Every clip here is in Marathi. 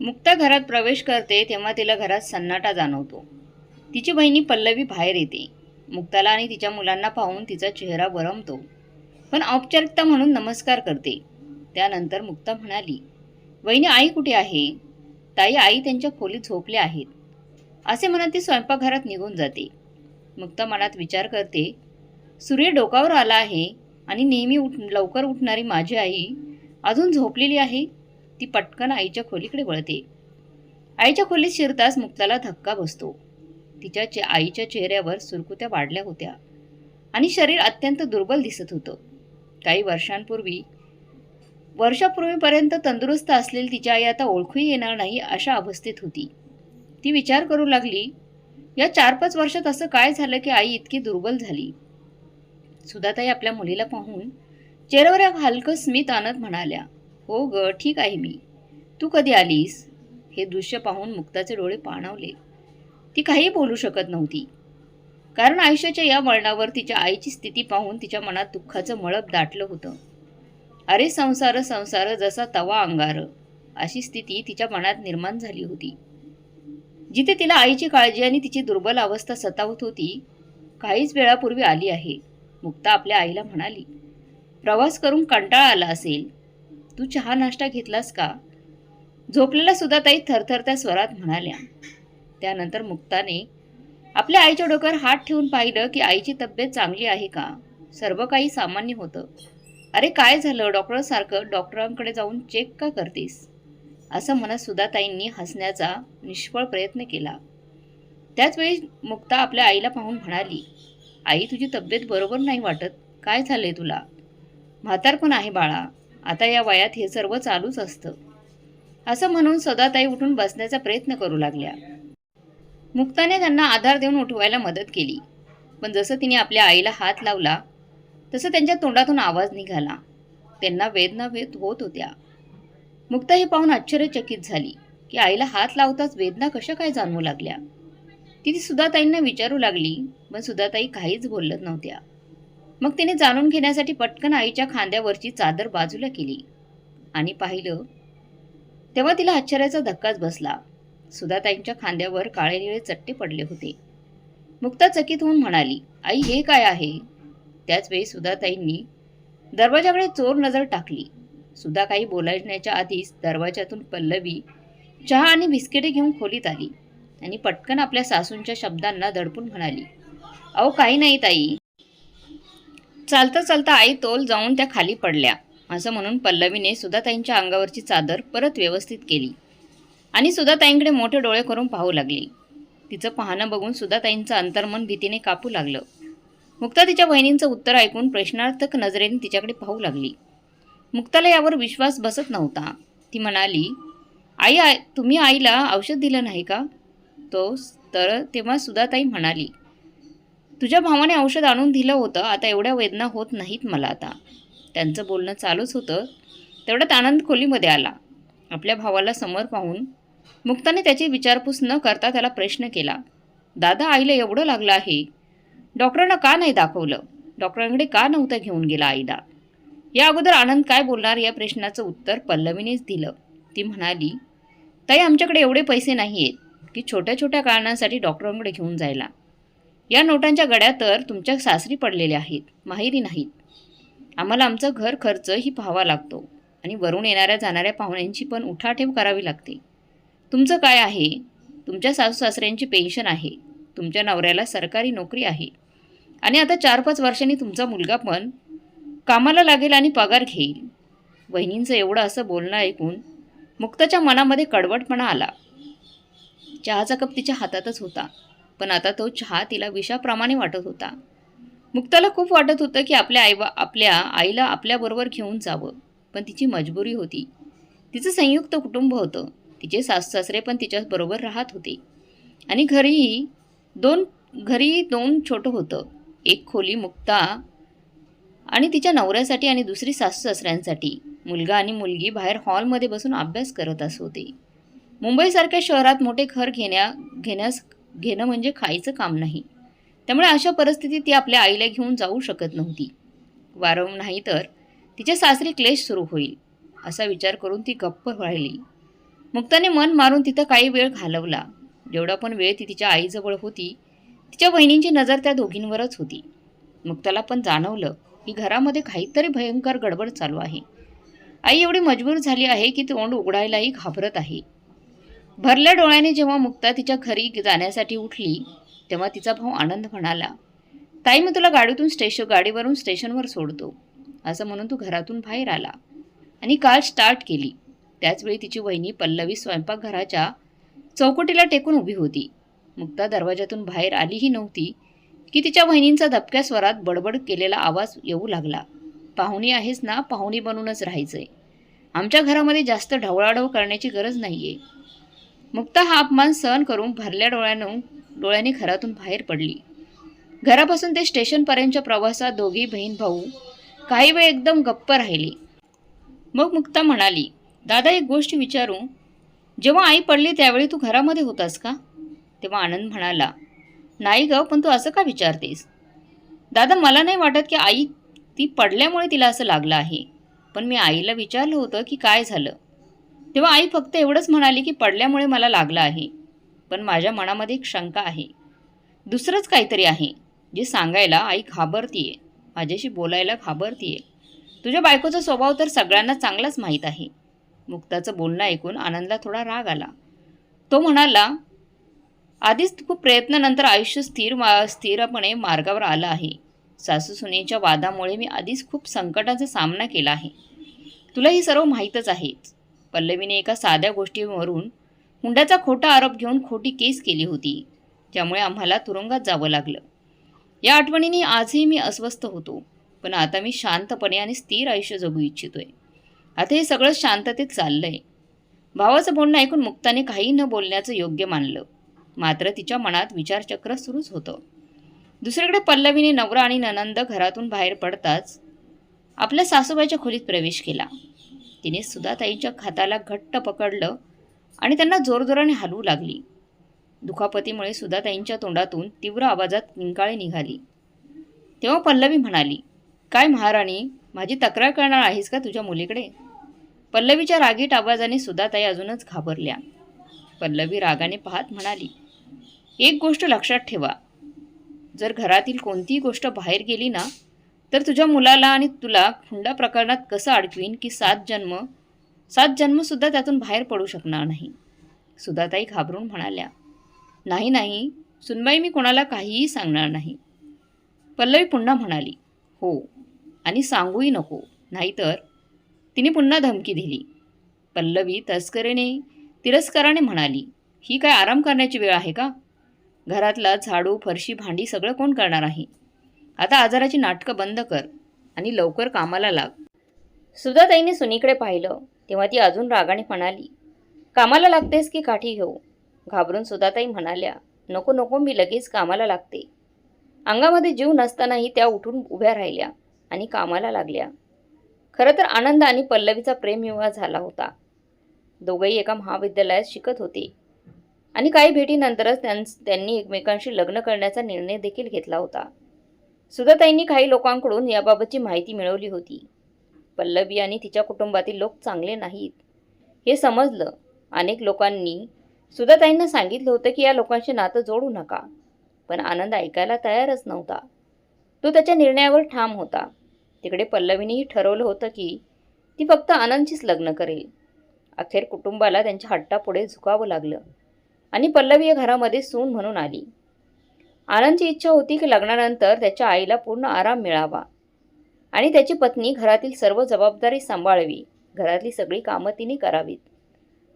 मुक्ता घरात प्रवेश करते तेव्हा तिला घरात सन्नाटा जाणवतो. तिची बहिणी पल्लवी बाहेर येते. मुक्ताला आणि तिच्या मुलांना पाहून तिचा चेहरा बरमतो पण औपचारिकता म्हणून नमस्कार करते. त्यानंतर मुक्ता म्हणाली वहिनी आई कुठे आहे? ताई आई त्यांच्या खोलीत झोपल्या आहेत. असे म्हणत ती स्वयंपाकघरात निघून जाते. मुक्ता मनात विचार करते सूर्य डोकावर आला आहे आणि नेहमी उठ लवकर उठणारी माझी आई अजून झोपलेली आहे? ती पटकन आईच्या खोलीकडे वळते. आईच्या खोलीत शिरताच मुक्ताला धक्का बसतो. तिच्या चे आईच्या चेहऱ्यावर सुरकुत्या वाढल्या होत्या. आणि शरीर अत्यंत दुर्बल दिसत होतं. काही वर्षांपूर्वी वर्षापूर्वीपर्यंत तंदुरुस्त असलेली तिची आई आता ओळखूही येणार नाही अशा अवस्थेत होती. ती विचार करू लागली या चार पाच वर्षात असं काय झालं की आई इतकी दुर्बल झाली? सुधाताई आपल्या मुलीला पाहून चेहऱ्यावर एक हलकं स्मित आणत म्हणाल्या हो ग ठीक आहे मी. तू कधी आलीस? हे दृश्य पाहून मुक्ताचे डोळे पाणावले. ती काही बोलू शकत नव्हती. कारण आयुष्याच्या या वळणावर तिच्या आईची स्थिती पाहून तिच्या मनात दुःखाचं मळप दाटलं होतं. अरे संसार संसार जसा तवा अंगार अशी स्थिती तिच्या मनात निर्माण झाली होती. जिथे तिला आईची काळजी आणि तिची दुर्बल अवस्था सतावत होती काहीच वेळापूर्वी आली आहे. मुक्ता आपल्या आईला म्हणाली प्रवास करून कंटाळा आला असेल. तू चहा नाश्ता घेतलास का? झोपलेला सुद्धा ताई थरथरत्या स्वरात म्हणाल्या. त्यानंतर मुक्ताने आपल्या आईच्या डोक्यावर हात ठेवून पाहिलं की आईची तब्येत चांगली आहे का? सर्व काही सामान्य होतं. अरे काय झालं? डॉक्टरसारखं डॉक्टरांकडे जाऊन चेक का करतेस? असं म्हणत सुधाताईंनी हसण्याचा निष्फळ प्रयत्न केला. त्याचवेळी मुक्ता आपल्या आईला पाहून म्हणाली आई तुझी तब्येत बरोबर नाही वाटत. काय झालंय तुला? म्हातारपण आहे बाळा? आता या वयात हे सर्व चालूच असतं. असं म्हणून सदाताई उठून बसण्याचा प्रयत्न करू लागल्या. मुक्ताने त्यांना आधार देऊन उठवायला मदत केली. पण जसं तिने आपल्या आईला हात लावला तसं त्यांच्या तोंडातून आवाज निघाला. त्यांना वेदना वेद होत होत्या. मुक्ता हे पाहून आश्चर्यचकित झाली की आईला हात लावताच वेदना कशा काय जाणवू लागल्या? ती सुधाताईंना विचारू लागली पण सुधाताई काहीच बोलत नव्हत्या. मग तिने जाणून घेण्यासाठी पटकन आईच्या खांद्यावरची चादर बाजूला केली आणि पाहिलं तेव्हा तिला आश्चर्याचा धक्काच बसला. सुधाताईंच्या खांद्यावर काळे निळे चट्टे पडले होते. मुक्ता चकित होऊन म्हणाली आई हे काय आहे? त्याचवेळी सुधाताईंनी दरवाजाकडे चोर नजर टाकली. सुधा काही बोलायण्याच्या आधीच दरवाजातून पल्लवी चहा आणि बिस्किटे घेऊन खोलीत आली आणि पटकन आपल्या सासूंच्या शब्दांना दडपून म्हणाली अहो काही नाही ताई चालता चालता आई तोल जाऊन त्या खाली पडल्या. असं म्हणून पल्लवीने सुधाताईंच्या अंगावरची चादर परत व्यवस्थित केली. आणि सुधाताईंकडे मोठे डोळे करून पाहू लागली. तिचं पाहणं बघून सुधाताईंचं अंतर्मन भीतीने कापू लागलं. मुक्ता तिच्या बहिणींचं उत्तर ऐकून प्रश्नार्थक नजरेने तिच्याकडे पाहू लागली. मुक्ताला यावर विश्वास बसत नव्हता. ती म्हणाली आई आय तुम्ही आईला औषध दिलं नाही का? तो तर तेव्हा सुधाताई म्हणाली तुझ्या भावाने औषध आणून दिलं होतं. आता एवढ्या वेदना होत नाहीत मला आता. त्यांचं बोलणं चालूच होतं. तेवढ्यात आनंद खोलीमध्ये आला. आपल्या भावाला समोर पाहून मुक्ताने त्याची विचारपूस न करता त्याला प्रश्न केला. दादा आईला एवढं लागलं आहे. डॉक्टरांना का नाही दाखवलं? डॉक्टरांकडे का नव्हतं घेऊन गेला आईला? या अगोदर आनंद काय बोलणार या प्रश्नाचं उत्तर पल्लवीनेच दिलं. ती म्हणाली ताई आमच्याकडे एवढे पैसे नाही आहेत की छोट्या छोट्या कारणांसाठी डॉक्टरांकडे घेऊन जायला. या नोटांच्या गड्या तर तुमच्या सासरी पडलेल्या आहेत. माहेरी नाहीत. आम्हाला आमचं घर खर्च ही पाहावा लागतो आणि वरून येणाऱ्या जाणाऱ्या पाहुण्यांची पण उठाठेव करावी लागते. तुमचं काय आहे? तुमच्या सासू सासऱ्यांची पेन्शन आहे. तुमच्या नवऱ्याला सरकारी नोकरी आहे. आणि आता चार पाच वर्षांनी तुमचा मुलगा पण कामाला लागेल आणि पगार घेईल. वहिनींचं एवढं असं बोलणं ऐकून मुक्ताच्या मनामध्ये कडवटपणा आला. चहाचा कप तिच्या हातातच होता. पण आता तो चहा तिला विषाप्रमाणे वाटत होता. मुक्ताला खूप वाटत होतं की आपल्या आई आपल्या आईला आपल्याबरोबर घेऊन जावं पण तिची मजबुरी होती. तिचं संयुक्त कुटुंब होतं. तिचे सासू सासरे पण तिच्याबरोबर राहत होते. आणि घरीही दोन घरी दोन छोटं होतं. एक खोली मुक्ता आणि तिच्या नवऱ्यासाठी आणि दुसरी सासू सासऱ्यांसाठी मुलगा आणि मुलगी बाहेर हॉलमध्ये बसून अभ्यास करत असत होते. मुंबईसारख्या शहरात मोठे घर घेण्या घेण्यास घेणं म्हणजे खायचं काम नाही. त्यामुळे अशा परिस्थितीत ती आपल्या आईला घेऊन जाऊ शकत नव्हती. वारंव नाही तर तिच्या सासरी क्लेश सुरू होईल असा विचार करून ती गप्प राहिली. मुक्ताने मन मारून तिथं काही वेळ घालवला. जेवढा पण वेळ ती तिच्या आईजवळ होती तिच्या बहिणींची नजर त्या दोघींवरच होती. मुक्ताला पण जाणवलं की घरामध्ये काहीतरी भयंकर गडबड चालू आहे. आई एवढी मजबूर झाली आहे की तोंड उघडायलाही घाबरत आहे. भरल्या डोळ्याने जेव्हा मुक्ता तिच्या घरी जाण्यासाठी उठली तेव्हा तिचा भाऊ आनंद म्हणाला ताई मी तुला गाडीतून स्टेशन गाडीवरून स्टेशनवर सोडतो. असं म्हणून तू घरातून बाहेर आला आणि काल स्टार्ट केली. त्याचवेळी तिची वहिनी पल्लवी स्वयंपाकघराच्या चौकटीला टेकून उभी होती. मुक्ता दरवाजातून बाहेर आलीही नव्हती की तिच्या वहिनींचा धपक्या स्वरात बडबड केलेला आवाज येऊ लागला. पाहुणी आहेस ना पाहुणी बनूनच राहायचंय. आमच्या घरामध्ये जास्त ढवळाढवळ करण्याची गरज नाही आहे मुक्ता हा अपमान सहन करून भरल्या डोळ्यानं डोळ्याने घरातून बाहेर पडली. घरापासून ते स्टेशनपर्यंतच्या प्रवासात दोघी बहीण भाऊ काही वेळ एकदम गप्प राहिली. मग मुक्ता म्हणाली दादा एक गोष्ट विचारू. जेव्हा आई पडली त्यावेळी तू घरामध्ये होतास का? तेव्हा आनंद म्हणाला नाही ग पण तू असं का विचारतेस? दादा मला नाही वाटत की आई ती पडल्यामुळे तिला असं लागलं आहे. पण मी आईला विचारलं होतं की काय झालं? तेव्हा आई फक्त एवढंच म्हणाली की पडल्यामुळे मला लागलं आहे. पण माझ्या मनामध्ये एक शंका आहे. दुसरंच काहीतरी आहे जे सांगायला आई घाबरतीये. माझ्याशी बोलायला घाबरतीये. तुझ्या बायकोचा स्वभाव तर सगळ्यांना चांगलाच माहीत आहे. मुक्ताचं बोलणं ऐकून आनंदला थोडा राग आला. तो म्हणाला आधीच खूप प्रयत्नानंतर आयुष्य स्थिर मा स्थिरपणे मार्गावर आलं आहे. सासू सुनेच्या वादामुळे मी आधीच खूप संकटाचा सामना केला आहे. तुला ही सर्व माहीतच आहेच पल्लवीने एका साध्या गोष्टीवरून हुंड्याचा खोटा आरोप घेऊन खोटी केस केली होती त्यामुळे आम्हाला तुरुंगात जावं लागलं. या आठवणीने आजही मी अस्वस्थ होतो पण आता मी शांतपणे आणि स्थिर आयुष्य जगू इच्छितोय. आता हे सगळं शांततेत चाललंय. भावाचं बोलणं ऐकून मुक्ताने काही न बोलण्याचं योग्य मानलं. मात्र तिच्या मनात विचारचक्र सुरूच होतं. दुसरीकडे पल्लवीने नवरा आणि ननंद घरातून बाहेर पडताच आपल्या सासूबाईच्या खोलीत प्रवेश केला. तिने सुधाताईच्या खाताला घट्ट पकडलं आणि त्यांना जोरजोराने हलवू लागली. दुखापतीमुळे सुधाताईंच्या तोंडातून तीव्र आवाजात किंकाळी निघाली. तेव्हा पल्लवी म्हणाली काय महाराणी माझी तक्रार करणार आहेस का तुझ्या मुलीकडे? पल्लवीच्या रागीट आवाजाने सुधाताई अजूनच घाबरल्या. पल्लवी रागाने पाहत म्हणाली एक गोष्ट लक्षात ठेवा. जर घरातील कोणतीही गोष्ट बाहेर गेली ना तर तुझ्या मुलाला आणि तुला हुंडा प्रकरणात कसं अडकवीन की सात जन्म? सात जन्मसुद्धा त्यातून बाहेर पडू शकणार नाही. सुधाताई घाबरून म्हणाल्या नाही नाही सुनबाई मी कोणाला काहीही सांगणार नाही. पल्लवी पुन्हा म्हणाली हो आणि सांगूही नको नाहीतर? तिने पुन्हा धमकी दिली. पल्लवी तस्करीने तिरस्काराने म्हणाली ही काय आराम करण्याची वेळ आहे का? घरातला झाडू फरशी भांडी सगळं कोण करणार आहे? आता आजाराची नाटकं बंद कर आणि लवकर कामाला लाग. सुधाताईने सुनीकडे पाहिलं तेव्हा ती अजून रागाने म्हणाली कामाला लागतेस की काठी घेऊ? घाबरून सुधाताई म्हणाल्या नको नको मी लगेच कामाला लागते. अंगामध्ये जीव नसतानाही त्या उठून उभ्या राहिल्या आणि कामाला लागल्या. खरं तर आनंद आणि पल्लवीचा प्रेमविवाह झाला होता. दोघंही एका महाविद्यालयात शिकत होते. आणि काही भेटीनंतरच त्यां त्यांनी एकमेकांशी लग्न करण्याचा निर्णय देखील घेतला होता. सुधाताईंनी काही लोकांकडून याबाबतची माहिती मिळवली होती. पल्लवी आणि तिच्या कुटुंबातील लोक चांगले नाहीत. हे समजलं. अनेक लोकांनी सुधाताईंना सांगितलं होतं की या लोकांशी नातं जोडू नका. पण आनंद ऐकायला तयारच नव्हता. तो त्याच्या निर्णयावर ठाम होता. तिकडे पल्लवीनेही ठरवलं होतं की ती फक्त आनंदशीच लग्न करेल. अखेर कुटुंबाला त्यांच्या हट्टापुढे झुकावं लागलं. आणि पल्लवी या घरामध्ये सून म्हणून आली. आनंदची इच्छा होती की लग्नानंतर त्याच्या आईला पूर्ण आराम मिळावा. आणि त्याची पत्नी घरातील सर्व जबाबदारी सांभाळावी. घरातली सगळी कामं तिने करावीत.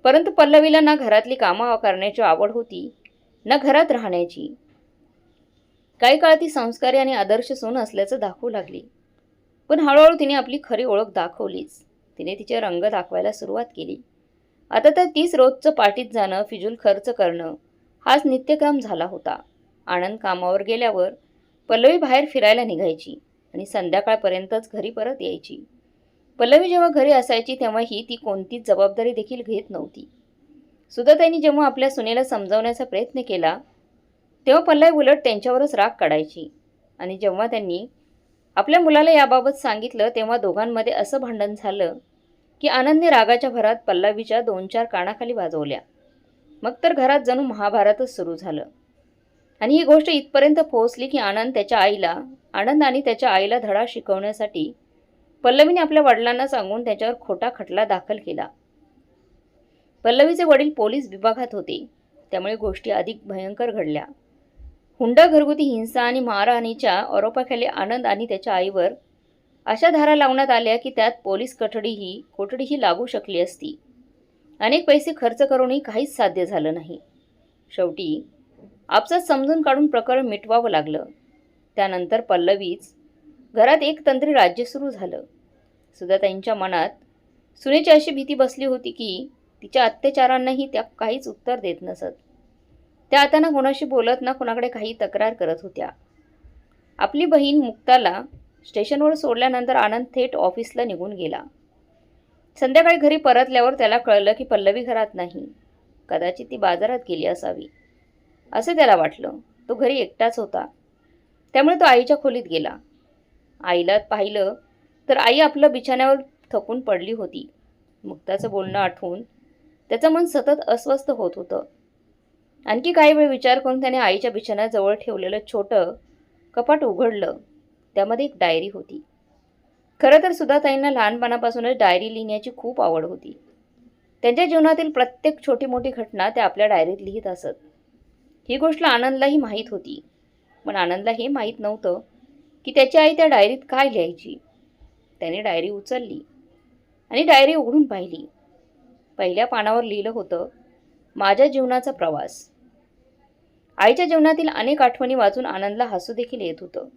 परंतु पल्लवीला ना घरातली कामं करण्याची आवड होती ना घरात राहण्याची. काही काळ ती संस्कारी आणि आदर्श सून असल्याचं दाखवू लागली. पण हळूहळू तिने आपली खरी ओळख दाखवलीच. तिने तिचे रंग दाखवायला सुरुवात केली. आता तर तीच रोजचं पाठीत जाणं फिजूल खर्च करणं हाच नित्यक्रम झाला होता. आनंद कामावर गेल्यावर पल्लवी बाहेर फिरायला निघायची आणि संध्याकाळपर्यंतच घरी परत यायची. पल्लवी जेव्हा घरी असायची तेव्हाही ती कोणतीच जबाबदारी देखील घेत नव्हती. सुधाताईंनी जेव्हा आपल्या सुनेला समजावण्याचा प्रयत्न केला तेव्हा पल्लवी उलट त्यांच्यावरच राग काढायची आणि जेव्हा त्यांनी आपल्या मुलाला याबाबत सांगितलं तेव्हा दोघांमध्ये असं भांडण झालं की आनंदने रागाच्या भरात पल्लवीच्या दोन चार कानाखाली वाजवल्या. मग तर घरात जणू महाभारतच सुरू झालं. आणि ही गोष्ट इथपर्यंत पोहोचली की आनंद त्याच्या आईला आनंद आणि त्याच्या आईला धडा शिकवण्यासाठी पल्लवीने आपल्या वडिलांना सांगून त्याच्यावर खोटा खटला दाखल केला. पल्लवीचे वडील पोलीस विभागात होते. त्यामुळे गोष्टी अधिक भयंकर घडल्या. हुंडा घरगुती हिंसा आणि मारहाणीच्या आरोपाखाली आनंद आणि त्याच्या आईवर अशा धारा लावण्यात आल्या की त्यात पोलीस कठडीही कोठडीही लागू शकली असती. अनेक पैसे खर्च करूनही काहीच साध्य झालं नाही. शेवटी आपसात समजून काढून प्रकरण मिटवावं लागलं. त्यानंतर पल्लवीच घरात एक तंत्री राज्य सुरू झालं. सुधाताईंच्या मनात सुनेची अशी भीती बसली होती की तिच्या अत्याचारांनाही त्या काहीच उत्तर देत नसत. त्या आता ना कोणाशी बोलत ना कोणाकडे काही तक्रार करत होत्या. आपली बहीण मुक्ताला स्टेशनवर सोडल्यानंतर आनंद थेट ऑफिसला निघून गेला. संध्याकाळी घरी परतल्यावर त्याला कळलं की पल्लवी घरात नाही. कदाचित ती बाजारात गेली असावी. असे त्याला वाटलं. तो घरी एकटाच होता. त्यामुळे तो आईच्या खोलीत गेला. आईला पाहिलं तर आई आपलं बिछाण्यावर थकून पडली होती. मुक्ताचं बोलणं आठवून त्याचं मन सतत अस्वस्थ होत होतं. आणखी काही वेळ विचार करून त्याने आईच्या बिछाण्याजवळ ठेवलेलं छोटं कपाट उघडलं. त्यामध्ये एक डायरी होती. खरं तर सुधाताईंना लहानपणापासूनच डायरी लिहिण्याची खूप आवड होती. त्यांच्या जीवनातील प्रत्येक छोटी मोठी घटना त्या आपल्या डायरीत लिहित असत. ही गोष्ट आनंदलाही माहीत होती. पण आनंदला हे माहीत नव्हतं की त्याची आई त्या डायरीत काय लिहायची. त्याने डायरी उचलली आणि डायरी उघडून पाहिली. पहिल्या पानावर लिहिलं होतं माझ्या जीवनाचा प्रवास. आईच्या जीवनातील अनेक आठवणी वाचून आनंदला हसू देखील येत होतं.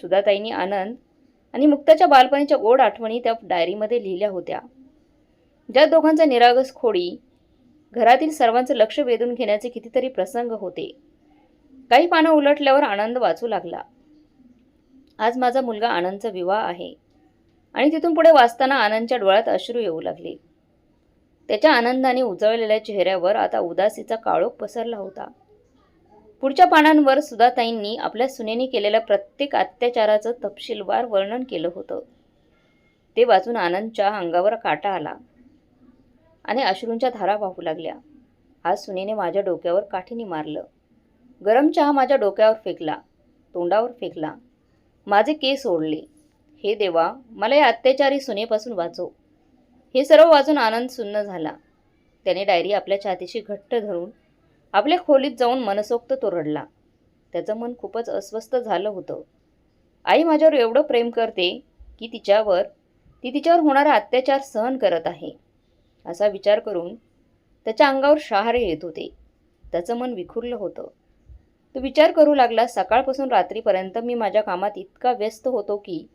सुधाताईंनी आनंद आणि मुक्ताच्या बालपणीच्या गोड आठवणी त्या डायरीमध्ये लिहिल्या होत्या. ज्या दोघांचा निरागस खोडी घरातील सर्वांचं लक्ष वेधून घेण्याचे कितीतरी प्रसंग होते. काही पानं उलटल्यावर आनंद वाचू लागला. आज माझा मुलगा आनंदचा विवाह आहे आणि तिथून पुढे वाचताना आनंदच्या डोळ्यात अश्रू येऊ लागले. त्याच्या आनंदाने उजळलेल्या चेहऱ्यावर आता उदासीचा काळोख पसरला होता. पुढच्या पानांवर सुधाताईंनी आपल्या सुनेने केलेल्या प्रत्येक अत्याचाराचं तपशीलवार वर्णन केलं होतं. ते वाचून आनंदच्या अंगावर काटा आला. आणि अश्रूंच्या धारा वाहू लागल्या. आज सुनेने माझ्या डोक्यावर काठीने मारलं. गरम चहा माझ्या डोक्यावर फेकला तोंडावर फेकला. माझे केस ओढले. हे देवा मला या अत्याचारी सुनेपासून वाचव. हे सर्व वाचून आनंद सुन्न झाला. त्याने डायरी आपल्या छातीशी घट्ट धरून आपल्या खोलीत जाऊन मनसोक्त तो रडला त्याचं मन खूपच अस्वस्थ झालं होतं. आई माझ्यावर एवढं प्रेम करते की तिच्यावर ती तिच्यावर होणारा अत्याचार सहन करत आहे. असा विचार करून त्याच्या अंगावर शहारे येत होते. त्याचं मन विखुरलं होतं. तो विचार करू लागला सकाळपासून रात्रीपर्यंत मी माझ्या कामात इतका व्यस्त होतो की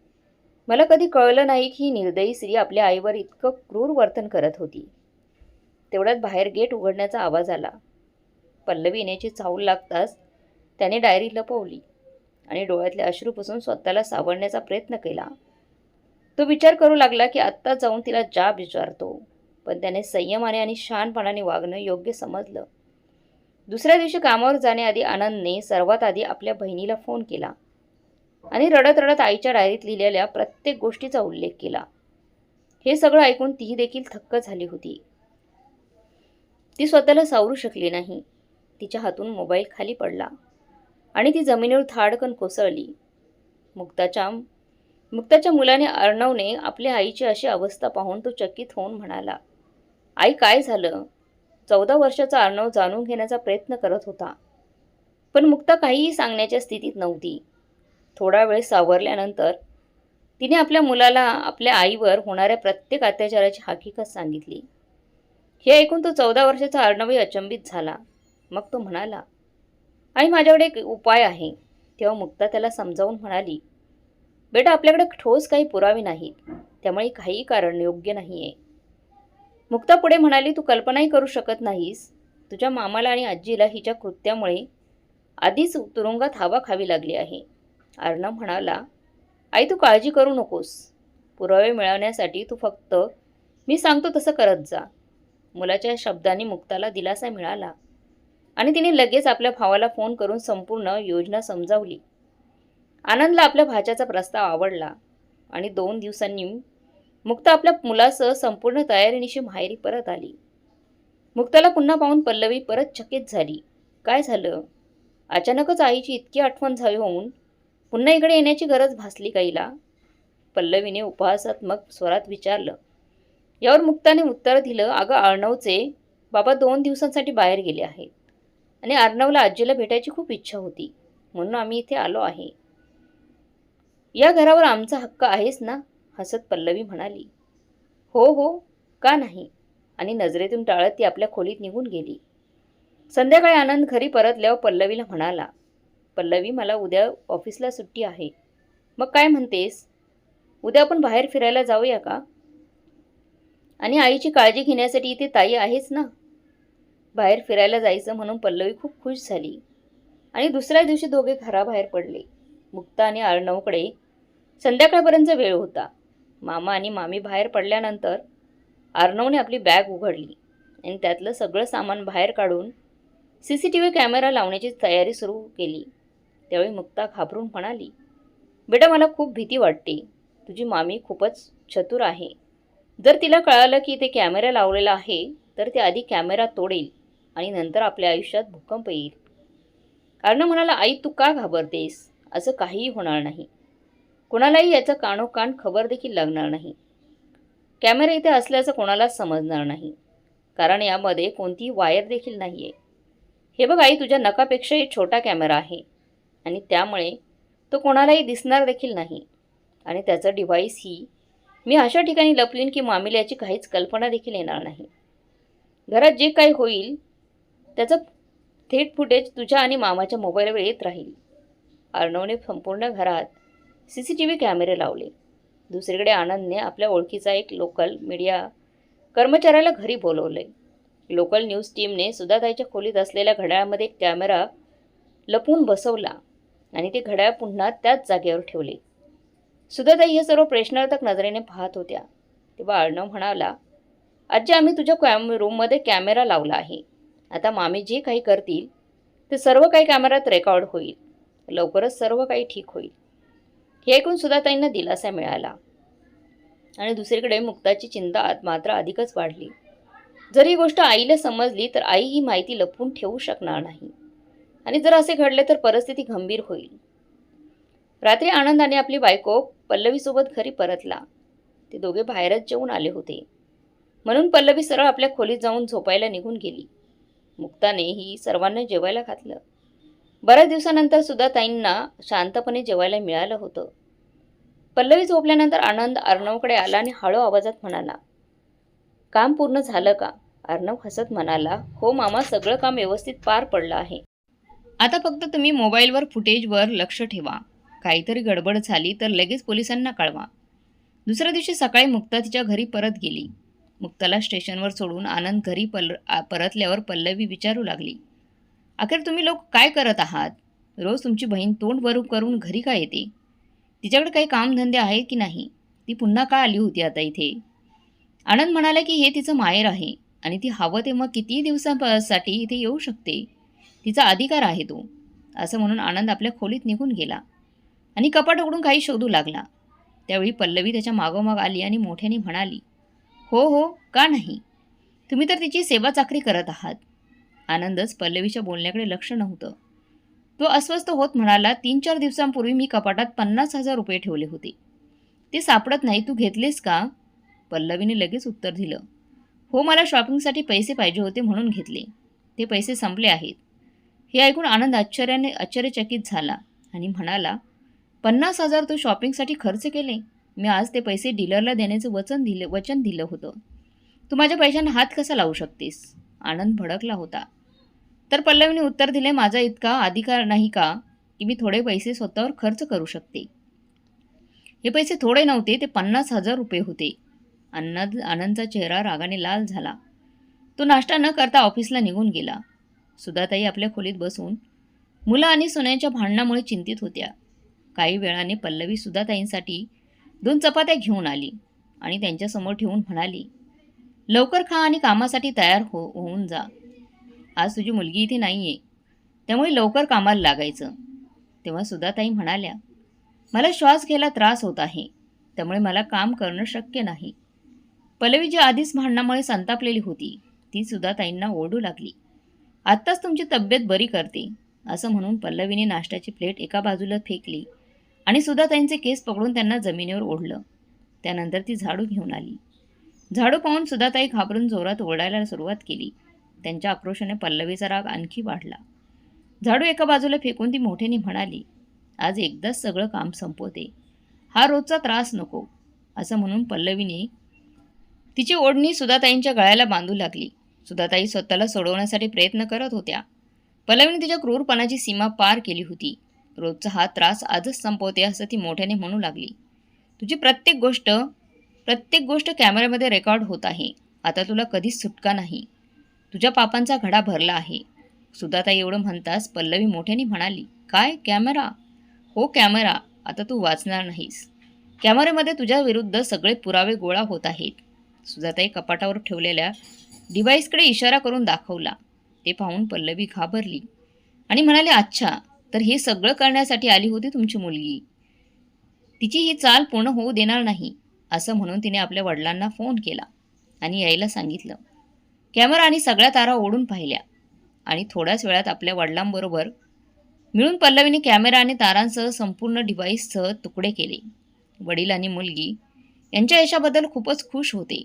मला कधी कळलं नाही की ही निर्दयी स्त्री आपल्या आईवर इतकं क्रूर वर्तन करत होती. तेवढ्यात बाहेर गेट उघडण्याचा आवाज आला. पल्लवी येण्याची चाहूल लागताच त्याने डायरी लपवली आणि डोळ्यातले अश्रूपासून स्वतःला सावरण्याचा प्रयत्न केला. तो विचार करू लागला की आत्ता जाऊन तिला जाब विचारतो. पण त्याने संयमाने आणि शानपणाने वागणं योग्य समजलं. दुसऱ्या दिवशी कामावर जाण्याआधी आनंदने सर्वात आधी आपल्या बहिणीला फोन केला आणि रडत रडत आईच्या डायरीत लिहिलेल्या प्रत्येक गोष्टीचा उल्लेख केला. हे सगळं ऐकून ती देखील थक्क झाली होती. ती स्वतःला सावरू शकली नाही. तिच्या हातून मोबाईल खाली पडला आणि ती जमिनीवर थाडकन कोसळली. मुक्ताच्या मुक्ताच्या मुलाने अर्णवने आपल्या आईची अशी अवस्था पाहून तो चकित होऊन म्हणाला आई काय झालं? चौदा वर्षाचा अर्णव जाणून घेण्याचा प्रयत्न करत होता. पण मुक्ता काहीही सांगण्याच्या स्थितीत नव्हती. थोडा वेळ सावरल्यानंतर तिने आपल्या मुलाला आपल्या आईवर होणाऱ्या प्रत्येक अत्याचाराची हकीकत सांगितली. हे ऐकून तो चौदा वर्षाचा अर्णवही अचंबित झाला. मग तो म्हणाला आई माझ्याकडे एक उपाय आहे. तेव्हा मुक्ता त्याला समजावून म्हणाली बेटा आपल्याकडे ठोस काही पुरावे नाहीत. त्यामुळे काहीही कारण योग्य नाही आहे मुक्ता पुढे म्हणाली तू कल्पनाही करू शकत नाहीस. तुझ्या मामाला आणि आजीला हिच्या कृत्यामुळे आधीच तुरुंगात हवा खावी लागली आहे. अर्णव म्हणाला आई तू काळजी करू नकोस. पुरावे मिळवण्यासाठी तू फक्त मी सांगतो तसं करत जा. मुलाच्या शब्दांनी मुक्ताला दिलासा मिळाला आणि तिने लगेच आपल्या भावाला फोन करून संपूर्ण योजना समजावली. आनंदला आपल्या भाच्याचा प्रस्ताव आवडला आणि दोन दिवसांनी मुक्ता आपल्या मुलासह संपूर्ण तयारीनिशी माहेरी परत आली. मुक्ताला पुन्हा पाहून पल्लवी परत चकित झाली. काय झालं? अचानकच आईची इतकी आठवण झाली होऊन पुन्हा इकडे येण्याची गरज भासली काहीला? पल्लवीने उपहासात्मक स्वरात विचारलं. यावर मुक्ताने उत्तर दिलं अगं अर्णवचे बाबा दोन दिवसांसाठी बाहेर गेले आहेत आणि अर्णवला आजीला भेटायची खूप इच्छा होती म्हणून आम्ही इथे आलो आहे. या घरावर आमचा हक्क आहेच ना? हसत पल्लवी म्हणाली हो हो का नाही? आणि नजरेतून टाळत ती आपल्या खोलीत निघून गेली. संध्याकाळी आनंद घरी परतल्यावर पल्लवीला म्हणाला पल्लवी मला उद्या ऑफिसला सुट्टी आहे. मग काय म्हणतेस? उद्या आपण बाहेर फिरायला जाऊया का? आणि आईची काळजी घेण्यासाठी इथे ताई आहेच ना? बाहेर फिरायला जायचं म्हणून पल्लवी खूप खुश झाली आणि दुसऱ्या दिवशी दोघे घराबाहेर पडले. मुक्ता आणि अर्णवकडे संध्याकाळपर्यंत वेळ होता. मामा आणि मामी बाहेर पडल्यानंतर अर्णवने आपली बॅग उघडली आणि त्यातलं सगळं सामान बाहेर काढून C C T V camera लावण्याची तयारी सुरू केली. त्यावेळी मुक्ता घाबरून म्हणाली बेटा मला खूप भीती वाटते. तुझी मामी खूपच चतुर आहे. जर तिला कळालं की ते कॅमेरा लावलेला आहे तर ते आधी कॅमेरा तोडेल आणि नंतर आपल्या आयुष्यात भूकंप येईल. अर्णव म्हणाला आई तू का घाबरतेस? असं काहीही होणार नाही. कोणालाही याचं कानोकान खबर देखील लागणार नाही. कॅमेरा इथे असल्याचं कोणालाच समजणार नाही. कारण यामध्ये कोणतीही वायर देखील नाही आहे हे बघ आई तुझ्या नकापेक्षाही छोटा कॅमेरा आहे. आणि त्यामुळे तो कोणालाही दिसणार देखील नाही. आणि त्याचं डिव्हाइस ही मी अशा ठिकाणी लपलीन की मामीला याची काहीच कल्पना देखील येणार नाही. घरात जे काही होईल त्याचं थेट फुटेज तुझ्या आणि मामाच्या मोबाईलवर येत राहील. अर्णवने संपूर्ण घरात सी सी टी व्ही कॅमेरे लावले. दुसरीकडे आनंदने आपल्या ओळखीचा एक लोकल मीडिया कर्मचाऱ्याला घरी बोलवले. लोकल न्यूज टीमने सुधाताईच्या खोलीत असलेल्या घड्याळामध्ये एक कॅमेरा लपून बसवला आणि ते घड्याळ पुन्हा त्याच जागेवर ठेवले. सुधाताई हे सर्व प्रश्नार्थक नजरेने पाहत होत्या. तेव्हा अर्णव म्हणाला आजी आम्ही तुझ्या कॅम रूममध्ये कॅमेरा लावला आहे. आता मामी जे काही करतील ते सर्व काही कॅमेऱ्यात रेकॉर्ड होईल. लवकरच सर्व काही ठीक होईल. हे ऐकून सुद्धा ताईंना दिलासा मिळाला. आणि दुसरीकडे मुक्ताची चिंता मात्र अधिकच वाढली. जर ही गोष्ट आईला समजली तर आई ही माहिती लपवून ठेवू शकणार नाही. आणि जर असे घडले तर परिस्थिती गंभीर होईल. रात्री आनंदाने आपली बायको पल्लवीसोबत घरी परतला. ते दोघे बाहेरच जेवून आले होते. म्हणून पल्लवी सरळ आपल्या खोलीत जाऊन झोपायला निघून गेली. मुक्ताने ही सर्वांना जेवायला घातलं. बऱ्याच दिवसानंतर सुद्धा ताईंना शांतपणे जेवायला मिळालं होतं. पल्लवी झोपल्यानंतर आनंद अर्णवकडे आला आणि हळू आवाजात म्हणाला काम पूर्ण झालं का? अर्णव हसत म्हणाला हो मामा सगळं काम व्यवस्थित पार पडलं आहे. आता फक्त तुम्ही मोबाईलवर फुटेजवर लक्ष ठेवा. काहीतरी गडबड झाली तर लगेच पोलिसांना कळवा. दुसऱ्या दिवशी सकाळी मुक्ता तिच्या घरी परत गेली. मुक्ताला स्टेशनवर सोडून आनंद घरी पल परतल्यावर पल्लवी विचारू लागली अखेर तुम्ही लोक काय करत आहात? रोज तुमची बहीण तोंड वरूप करून घरी का येते? तिच्याकडे काही कामधंदे आहेत की नाही? ती पुन्हा का आली होती आता इथे? आनंद म्हणाला की हे तिचं माहेर आहे आणि ती हवं ते मग कितीही दिवसांसाठी इथे येऊ शकते? तिचा अधिकार आहे तो असं म्हणून आनंद आपल्या खोलीत निघून गेला आणि कपाट उघडून काही शोधू लागला. त्यावेळी पल्लवी त्याच्या मागोमाग आली आणि मोठ्याने म्हणाली हो हो का नाही? तुम्ही तर तिची सेवा चाकरी करत आहात. आनंदच पल्लवीच्या बोलण्याकडे लक्ष नव्हतं. तो अस्वस्थ होत म्हणाला तीन चार दिवसांपूर्वी मी कपाटात पन्नास हजार रुपये ठेवले होते. ते सापडत नाही तू घेतलेस का? पल्लवीने लगेच उत्तर दिलं हो मला शॉपिंगसाठी पैसे पाहिजे होते म्हणून घेतले. ते पैसे संपले आहेत. हे ऐकून आनंद आश्चर्याने आश्चर्यचकित झाला आणि म्हणाला पन्नास हजार तू शॉपिंगसाठी खर्च केले? मी आज ते पैसे डीलरला देण्याचं वचन दिलं वचन दिलं होतं. तू माझ्या पैशांना हात कसा लावू शकतेस? आनंद भडकला होता. तर पल्लवीने उत्तर दिले माझा इतका अधिकार नाही का की मी थोडे पैसे स्वतःवर खर्च करू शकते? हे पैसे थोडे नव्हते ते पन्नास हजार रुपये होते. आनंद आनंदचा चेहरा रागाने लाल झाला. तो नाश्ता न करता ऑफिसला निघून गेला. सुधाताई आपल्या खोलीत बसून मुलं आणि सोन्याच्या भांडणामुळे चिंतित होत्या. काही वेळाने पल्लवी सुधाताईंसाठी दोन चपात्या घेऊन आली आणि त्यांच्यासमोर ठेवून म्हणाली लवकर खा आणि कामासाठी तयार हो होऊन जा. आज तुझी मुलगी इथे नाही आहे त्यामुळे लवकर कामाला लागायचं. तेव्हा सुधाताई म्हणाल्या मला श्वास घ्यायला त्रास होत आहे. त्यामुळे मला काम करणं शक्य नाही. पल्लवी जी आधीच भांडणामुळे संतापलेली होती. ती सुद्धा ताईंना ओरडू लागली. आत्ताच तुमची तब्येत बरी करते असं म्हणून पल्लवीने नाश्त्याची प्लेट एका बाजूला फेकली आणि सुधाताईंचे केस पकडून त्यांना जमिनीवर ओढलं. त्यानंतर ती झाडू घेऊन आली. झाडू पाहून सुधाताई घाबरून जोरात ओरडायला सुरुवात केली. त्यांच्या आक्रोशाने पल्लवीचा राग आणखी वाढला. झाडू एका बाजूला फेकून ती मोठ्याने म्हणाली आज एकदाच सगळं काम संपवते. हा रोजचा त्रास नको असं म्हणून पल्लवीने तिची ओढणी सुधाताईंच्या गळ्याला बांधू लागली. सुधाताई स्वतःला सोडवण्यासाठी प्रयत्न करत होत्या. पल्लवीने तिच्या क्रूरपणाची सीमा पार केली होती. रोजचा हा त्रास आजच संपवते असं ती मोठ्याने म्हणू लागली. तुझी प्रत्येक गोष्ट प्रत्येक गोष्ट कॅमेऱ्यामध्ये रेकॉर्ड होत आहे. आता तुला कधीच सुटका नाही. तुझ्या पापांचा घडा भरला आहे. सुधाताई एवढं म्हणताच पल्लवी मोठ्याने म्हणाली काय कॅमेरा? हो कॅमेरा. आता तू वाचणार नाहीस. कॅमेऱ्यामध्ये तुझ्या विरुद्ध सगळे पुरावे गोळा होत आहेत. सुधाताई कपाटावर ठेवलेल्या डिव्हाइसकडे इशारा करून दाखवला. ते पाहून पल्लवी घाबरली आणि म्हणाले अच्छा तर हे सगळं करण्यासाठी आली होती तुमची मुलगी. तिची ही चाल पूर्ण होऊ देणार नाही. असं म्हणून तिने आपल्या वडिलांना फोन केला आणि यायला सांगितलं. कॅमेरा आणि सगळ्या तारा ओढून पाहिल्या आणि थोड्याच वेळात आपल्या वडिलांबरोबर मिळून पल्लवीने कॅमेरा आणि तारांसह संपूर्ण डिव्हाइससह तुकडे केले. वडील आणि मुलगी यांच्या यशाबद्दल खूपच खुश होते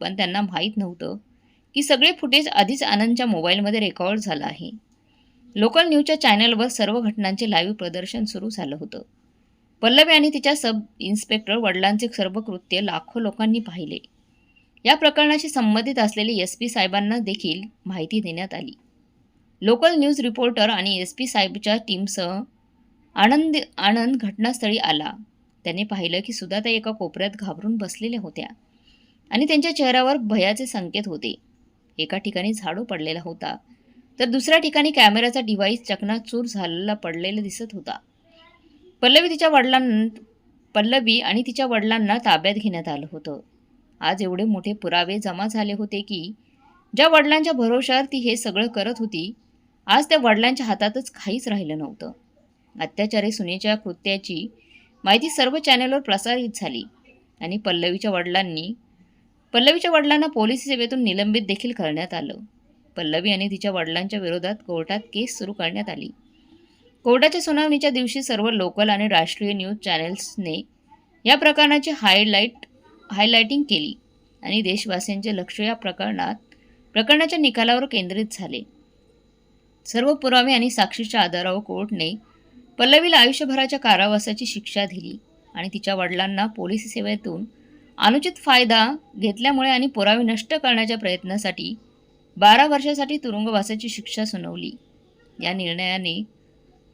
पण त्यांना माहीत नव्हतं की सगळे फुटेज आधीच आनंदच्या मोबाईलमध्ये रेकॉर्ड झालं आहे. लोकल न्यूजच्या चॅनलवर सर्व घटनांचे लाईव्ह प्रदर्शन सुरू झालं होतं. पल्लवी आणि तिच्या सब इन्स्पेक्टर वडिलांचे सर्व कृत्य लाखो लोकांनी पाहिले. या प्रकरणाशी संबंधित असलेले एस पी साहेबांना देखील माहिती देण्यात आली. लोकल न्यूज रिपोर्टर आणि एस पी साहेबच्या टीमसह आनंद आनंद घटनास्थळी आला. त्याने पाहिलं की सुधाताई एका कोपऱ्यात घाबरून बसलेल्या होत्या आणि त्यांच्या चेहऱ्यावर भयाचे संकेत होते. एका ठिकाणी झाडू पडलेला होता तर दुसऱ्या ठिकाणी कॅमेऱ्याचा डिव्हाइस चकनाचूर झालेला पडलेला दिसत होता. पल्लवी तिच्या वडिलां पल्लवी आणि तिच्या वडिलांना ताब्यात घेण्यात आलं होतं. आज एवढे मोठे पुरावे जमा झाले होते की ज्या वडिलांच्या भरोशावर ती हे सगळं करत होती आज त्या वडिलांच्या हातातच काहीच राहिलं नव्हतं. अत्याचारी सुनेच्या कृत्याची माहिती सर्व चॅनलवर प्रसारित झाली आणि पल्लवीच्या वडिलांनी पल्लवीच्या वडिलांना पोलीस सेवेतून निलंबित देखील करण्यात आलं. पल्लवी आणि तिच्या वडिलांच्या विरोधात कोर्टात केस सुरू करण्यात आली. कोर्टाच्या सुनावणीच्या दिवशी सर्व लोकल आणि राष्ट्रीय न्यूज चॅनेल्सने या प्रकरणाची हायलाईट हायलायटिंग केली आणि देशवासियांचे लक्ष या प्रकरणात प्रकरणाच्या निकालावर केंद्रित झाले. सर्व पुरावे आणि साक्षीच्या आधारावर कोर्टने पल्लवीला आयुष्यभराच्या कारावासाची शिक्षा दिली आणि तिच्या वडिलांना पोलीस सेवेतून अनुचित फायदा घेतल्यामुळे आणि पुरावे नष्ट करण्याच्या प्रयत्नासाठी बारा वर्षासाठी तुरुंगवासाची शिक्षा सुनावली. या निर्णयाने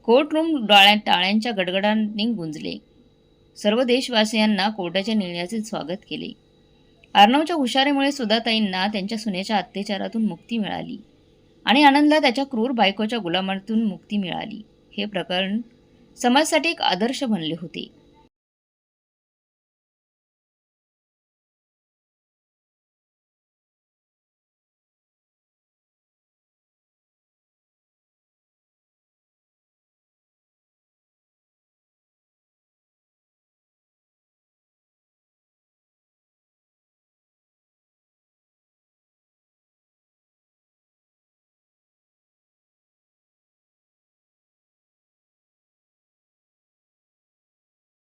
कोर्टरूम डोळ्या टाळ्यांच्या गडगडांनी गुंजले. सर्व देशवासियांना कोर्टाच्या निर्णयाचे स्वागत केले. अर्णवच्या हुशारीमुळे सुधाताईंना त्यांच्या सुनेच्या अत्याचारातून मुक्ती मिळाली आणि आनंदला त्याच्या क्रूर बायकोच्या गुलामातून मुक्ती मिळाली. हे प्रकरण समाजासाठी एक आदर्श बनले होते.